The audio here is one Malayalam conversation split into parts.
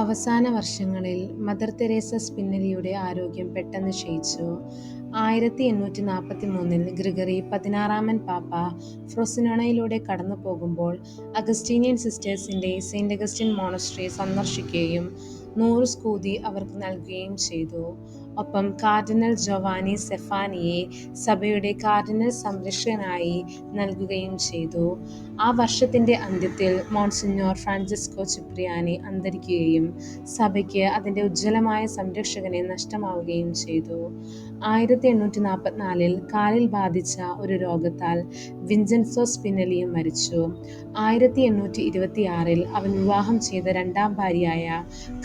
അവസാന വർഷങ്ങളിൽ മദർ തെരേസ സ്പിന്നലിയുടെ ആരോഗ്യം പെട്ടെന്ന് ക്ഷയിച്ചു. ആയിരത്തി എണ്ണൂറ്റി നാൽപ്പത്തി മൂന്നിൽ ഗ്രിഗറി പതിനാറാമൻ പാപ്പ ഫ്രൊസിനോണയിലൂടെ കടന്നു പോകുമ്പോൾ അഗസ്റ്റീനിയൻ സിസ്റ്റേഴ്സിന്റെ സെന്റ് അഗസ്റ്റിൻ മോണസ്ട്രി സന്ദർശിക്കുകയും നൂറ് സ്കൂതി അവർക്ക് നൽകുകയും ചെയ്തു. ഒപ്പം കാർഡിനൽ ജൊവാനി സെഫാനിയെ സഭയുടെ കാർഡിനൽ സംരക്ഷകനായി നൽകുകയും ചെയ്തു. ആ വർഷത്തിന്റെ അന്ത്യത്തിൽ മോൺസിഞ്ഞോർ ഫ്രാൻസിസ്കോ ചിപ്രിയാനി അന്തരിക്കുകയും സഭയ്ക്ക് അതിന്റെ ഉജ്ജ്വലമായ സംരക്ഷകനെ നഷ്ടമാവുകയും ചെയ്തു. ആയിരത്തി എണ്ണൂറ്റി നാൽപ്പത്തിനാലിൽ കാലിൽ ബാധിച്ച ഒരു രോഗത്താൽ വിൻസെൻസോ സ്പിനലിയും മരിച്ചു. ആയിരത്തി എണ്ണൂറ്റി ഇരുപത്തിയാറിൽ അവൻ വിവാഹം ചെയ്ത രണ്ടാം ഭാര്യയായ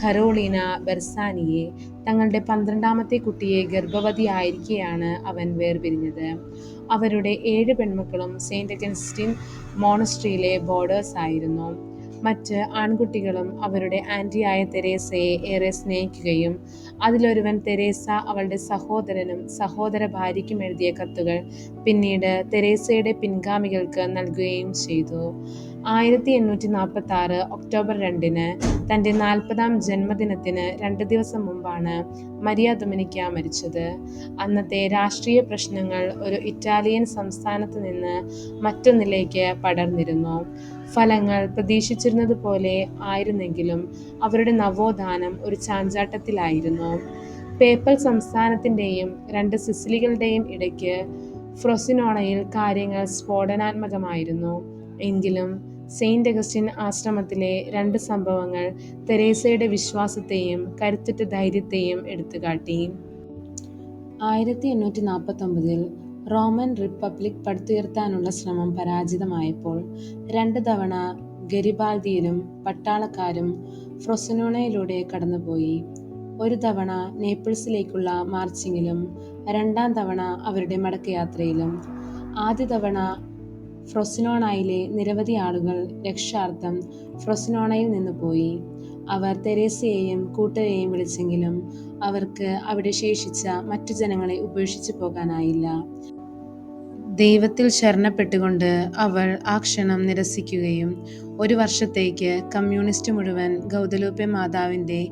ഖരോളീന ബെർസാനിയെ തങ്ങളുടെ പന്ത്രണ്ടാമത്തെ കുട്ടിയെ ഗർഭവതിയായിരിക്കെയാണ് അവൻ വേർപിരിഞ്ഞത്. അവരുടെ ഏഴ് പെൺമക്കളും സെയിന്റ് അഗൻസ്റ്റിൻ മോണസ്ട്രിയിലെ ബോർഡേഴ്സ് ആയിരുന്നു. മറ്റ് ആൺകുട്ടികളും അവരുടെ ആന്റിയായ തെരേസയെ ഏറെ സ്നേഹിക്കുകയും അതിലൊരുവൻ തെരേസ അവളുടെ സഹോദരനും സഹോദര ഭാര്യയ്ക്കും എഴുതിയ കത്തുകൾ പിന്നീട് തെരേസയുടെ പിൻഗാമികൾക്ക് നൽകുകയും ചെയ്തു. ആയിരത്തി എണ്ണൂറ്റി നാൽപ്പത്തി ആറ് ഒക്ടോബർ രണ്ടിന് തന്റെ നാൽപ്പതാം ജന്മദിനത്തിന് രണ്ട് ദിവസം മുമ്പാണ് മരിയ ദൊമിനിക്ക മരിച്ചത്. അന്നത്തെ രാഷ്ട്രീയ പ്രശ്നങ്ങൾ ഒരു ഇറ്റാലിയൻ സംസ്ഥാനത്ത് നിന്ന് മറ്റൊന്നിലേക്ക് പടർന്നിരുന്നു. ഫലങ്ങൾ പ്രതീക്ഷിച്ചിരുന്നത് പോലെ ആയിരുന്നെങ്കിലും അവരുടെ നവോത്ഥാനം ഒരു ചാഞ്ചാട്ടത്തിലായിരുന്നു. പേപ്പൽ സംസ്ഥാനത്തിന്റെയും രണ്ട് സിസിലികളുടെയും ഇടയ്ക്ക് ഫ്രൊസിനോണയിൽ കാര്യങ്ങൾ സ്ഫോടനാത്മകമായിരുന്നു. എങ്കിലും സെയിന്റ് അഗസ്റ്റിൻ ആശ്രമത്തിലെ രണ്ട് സംഭവങ്ങൾ തെരേസയുടെ വിശ്വാസത്തെയും കരുത്തുറ്റ ധൈര്യത്തെയും എടുത്തുകാട്ടി. ആയിരത്തി എണ്ണൂറ്റി നാൽപ്പത്തൊമ്പതിൽ റോമൻ റിപ്പബ്ലിക് പടുത്തുയർത്താനുള്ള ശ്രമം പരാജിതമായപ്പോൾ രണ്ട് തവണ ഗരിബാൽദിയിലും പട്ടാളക്കാരും ഫ്രൊസനോണയിലൂടെ കടന്നുപോയി. ഒരു തവണ നേപ്പിൾസിലേക്കുള്ള മാർച്ചിങ്ങിലും രണ്ടാം തവണ അവരുടെ മടക്കയാത്രയിലും. ആദ്യ തവണ ഫ്രൊസിനോണയിലെ നിരവധി ആളുകൾ രക്ഷാർത്ഥം ഫ്രൊസിനോണയിൽ നിന്ന് പോയി. അവർ തെരേസയെയും കൂട്ടരെയും വിളിച്ചെങ്കിലും അവർക്ക് അവിടെ ശേഷിച്ച മറ്റു ജനങ്ങളെ ഉപേക്ഷിച്ചു പോകാനായില്ല. ദൈവത്തിൽ ശരണപ്പെട്ടുകൊണ്ട് അവൾ ആ ക്ഷണം നിരസിക്കുകയും ഒരു വർഷത്തേക്ക് കമ്മ്യൂണിസ്റ്റ് മുഴുവൻ ഗൗദലൂപ്പെ മാതാവിന്റെ